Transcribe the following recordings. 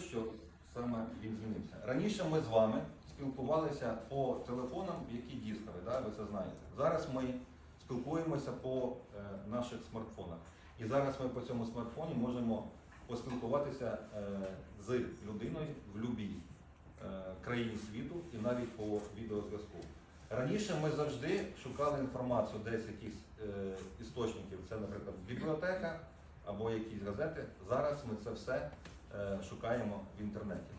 що саме він. Раніше ми з вами спілкувалися по телефонам, які дискові, да, ви це знаєте. Зараз ми спілкуємося по е, наших смартфонах. І зараз ми по цьому смартфоні можемо поспілкуватися е, з людиною в будь-якій е, країні світу і навіть по відеозв'язку. Раніше ми завжди шукали інформацію десь якісь е, істочників. Це, наприклад, бібліотека або якісь газети. Зараз ми це все шукаємо в інтернеті.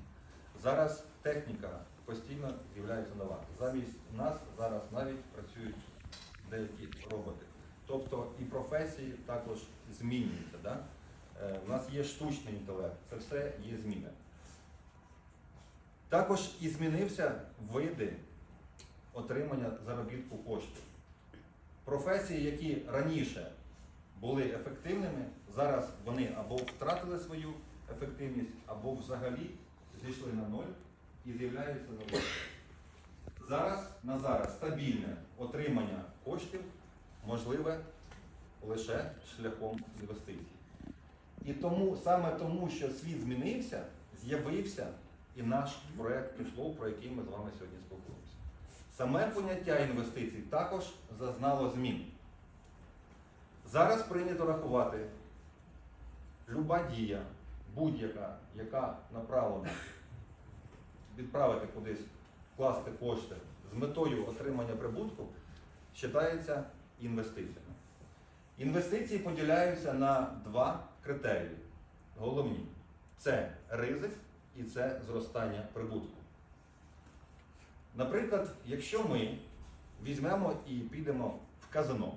Зараз техніка постійно з'являється нова. Замість нас зараз навіть працюють деякі роботи. Тобто і професії також змінюються. Да? Е, У нас є штучний інтелект, це все є зміни. Також і змінився види отримання заробітку коштів. Професії, які раніше були ефективними, зараз вони або втратили свою ефективність, або взагалі зійшли на ноль і з'являються нові. Зараз на зараз стабільне отримання коштів можливе лише шляхом інвестицій. І тому саме тому, що світ змінився, з'явився і наш проект Кешлоу, про який ми з вами сьогодні спілкуємося. Саме поняття інвестицій також зазнало змін. Зараз прийнято рахувати люба дія, будь-яка, яка направлена відправити кудись, вкласти кошти з метою отримання прибутку, вважається інвестиціями. Інвестиції поділяються на два критерії. Головні це ризик і це зростання прибутку. Наприклад, якщо ми візьмемо і підемо в казино,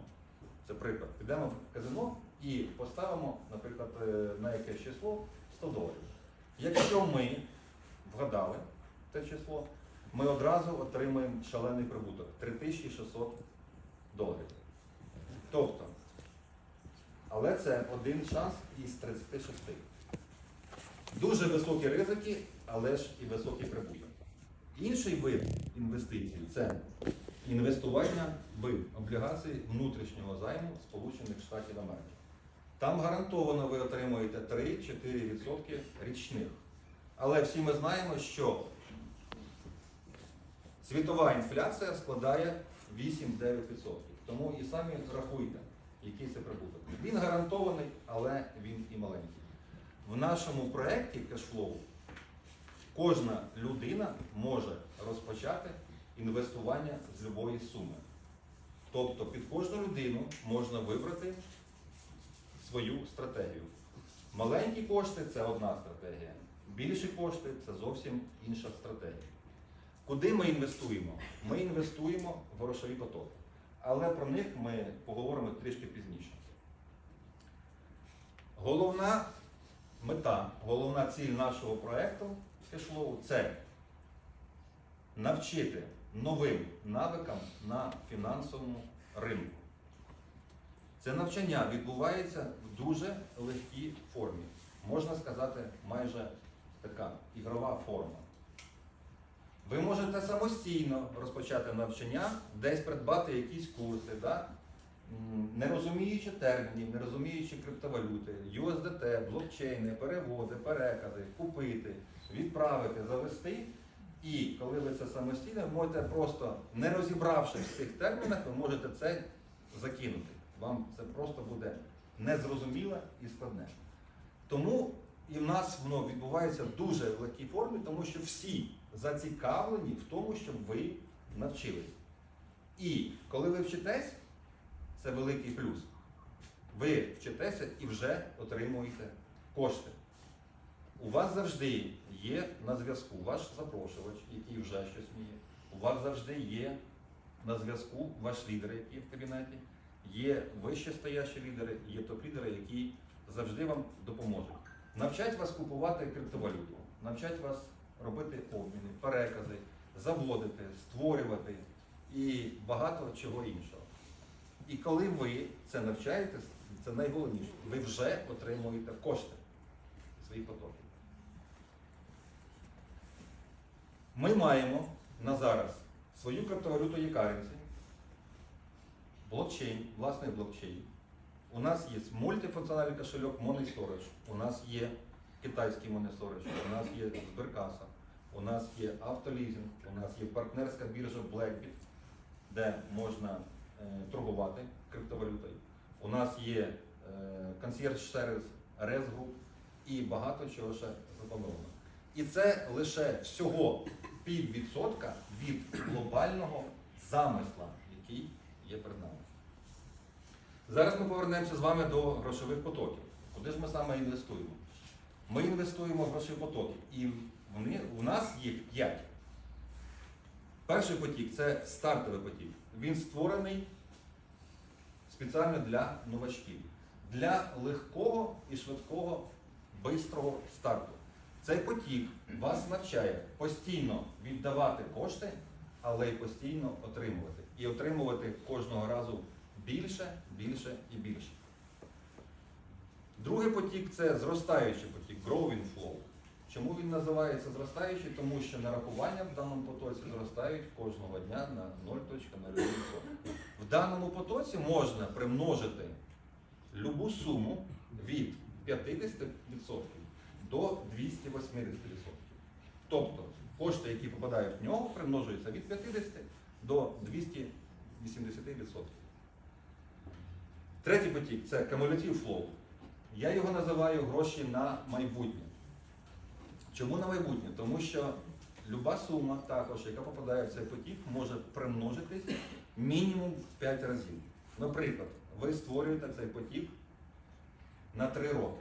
це приклад, підемо в казино і поставимо, наприклад, е, на якесь число 100 доларів. Якщо ми вгадали те число, ми одразу отримаємо шалений прибуток 3600 доларів. Тобто, але це один шанс із 36. Дуже високі ризики, але ж і високий прибуток. Інший вид інвестицій це інвестування в облігації внутрішнього займу Сполучених Штатів Америки. Там гарантовано ви отримуєте 3-4% річних. Але всі ми знаємо, що світова інфляція складає 8-9%. Тому і самі рахуйте, який це прибуток. Він гарантований, але він і маленький. В нашому проєкті Cashflow кожна людина може розпочати інвестування з любої суми. Тобто під кожну людину можна вибрати свою стратегію. Маленькі кошти це одна стратегія. Більші кошти це зовсім інша стратегія. Куди ми інвестуємо? Ми інвестуємо в грошові потоки. Але про них ми поговоримо трішки пізніше. Головна мета, головна ціль нашого проєкту Кешлоу це навчити новим навикам на фінансовому ринку. Це навчання відбувається в дуже легкій формі. Можна сказати, майже така ігрова форма. Ви можете самостійно розпочати навчання, десь придбати якісь курси, да? Не розуміючи термінів, не розуміючи криптовалюти, USDT, блокчейни, переводи, перекази, купити, відправити, завести. І коли ви це самостійно, можете просто, не розібравшись в цих термінах, ви можете це закинути. Вам це просто буде незрозуміле і складне. Тому і в нас воно відбувається в дуже легкій формі, тому що всі зацікавлені в тому, щоб ви навчились. І коли ви вчитесь, це великий плюс. Ви вчитеся і вже отримуєте кошти. У вас завжди є на зв'язку ваш запрошувач, який вже щось вміє. У вас завжди є на зв'язку ваш лідер, який в кабінеті. Є вище стоящі лідери, є топ-лідери, які завжди вам допоможуть. Навчать вас купувати криптовалюту, навчать вас робити обміни, перекази, заводити, створювати і багато чого іншого. І коли ви це навчаєтесь, це найголовніше, ви вже отримуєте кошти свої потоки. Ми маємо на зараз свою криптовалюту e-currency, блокчейн, власний блокчейн. У нас є мультифункціональний кошельок Money Storage, у нас є китайські монесоричі, у нас є Сберкаса, у нас є автолізинг, у нас є партнерська біржа Blackbit, де можна е, торгувати криптовалютою. У нас є консьєрж сервіс Res Group і багато чого ще заплановано. І це лише всього піввідсотка від глобального замисла, який є перед нами. Зараз ми повернемося з вами до грошових потоків. Куди ж ми саме інвестуємо? Ми інвестуємо в грошові потоки, і вони, у нас їх 5. Перший потік це стартовий потік. Він створений спеціально для новачків, для легкого і швидкого, бистрого старту. Цей потік вас навчає постійно віддавати кошти, але й постійно отримувати. І отримувати кожного разу більше, більше і більше. Другий потік це зростаючий потік, growing flow. Чому він називається зростаючий? Тому що нарахування в даному потоці зростають кожного дня на 0.01%. В даному потоці можна примножити любу суму від 50% до 280%. Тобто кошти, які попадають в нього, примножуються від 50 до 280%. Третій потік це cumulative flow. Я його називаю гроші на майбутнє. Чому на майбутнє? Тому що люба сума, також, яка попадає в цей потік, може примножитись мінімум в 5 разів. Наприклад, ви створюєте цей потік на 3 роки.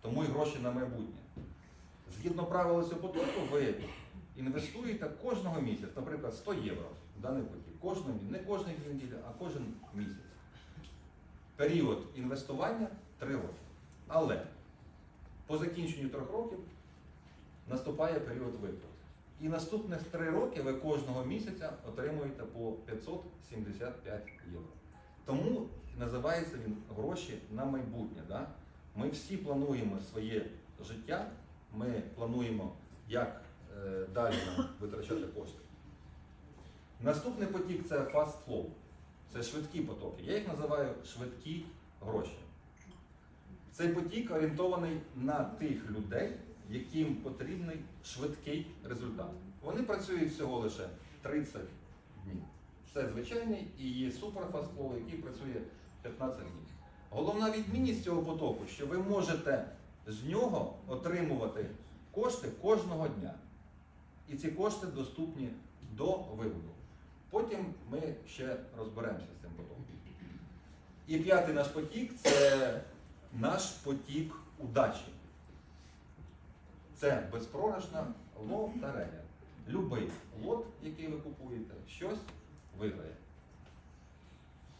Тому і гроші на майбутнє. Згідно правил цього потоку, ви інвестуєте кожного місяця, наприклад, 100 євро в даний потік. Кожного, не кожної неділі, а кожен місяць. Період інвестування 3 роки. Але по закінченню 3 років наступає період виплат. І наступних 3 роки ви кожного місяця отримуєте по 575 євро. Тому називається він гроші на майбутнє. Да? Ми всі плануємо своє життя, ми плануємо, як е, далі нам витрачати кошти. Наступний потік це fast flow. Це швидкі потоки. Я їх називаю швидкі гроші. Цей потік орієнтований на тих людей, яким потрібний швидкий результат. Вони працюють всього лише 30 днів. Це звичайний і є суперфастфлоу, який працює 15 днів. Головна відмінність цього потоку, що ви можете з нього отримувати кошти кожного дня. І ці кошти доступні до виводу. Потім ми ще розберемося з цим потоком. І п'ятий наш потік це наш потік удачі. Це безпрограшна лотерея. Любий лот, який ви купуєте, щось виграє.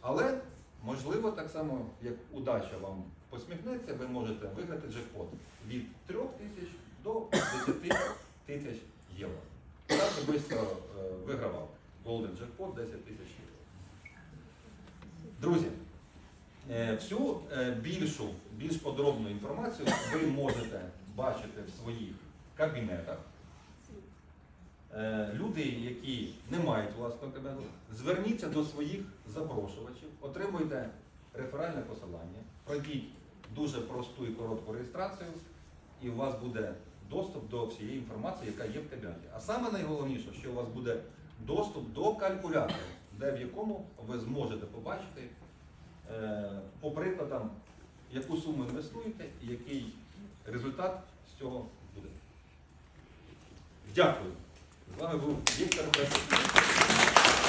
Але, можливо, так само, як удача вам посміхнеться, ви можете виграти джекпот від 3 тисяч до 10 тисяч євро. Я особисто е, вигравав Golden Jackpot 10 тисяч євро. Друзі, е, всю е, більшу, більш подробну інформацію ви можете бачити в своїх кабінетах. Е, Люди, які не мають власного кабінету, зверніться до своїх запрошувачів, отримуйте реферальне посилання, пройдіть дуже просту і коротку реєстрацію, і у вас буде доступ до всієї інформації, яка є в кабінеті. А саме найголовніше, що у вас буде доступ до калькулятора, де в якому ви зможете побачити е, по прикладам, яку суму інвестуєте і який результат з цього буде. Дякую. З вами був Віктор Песик.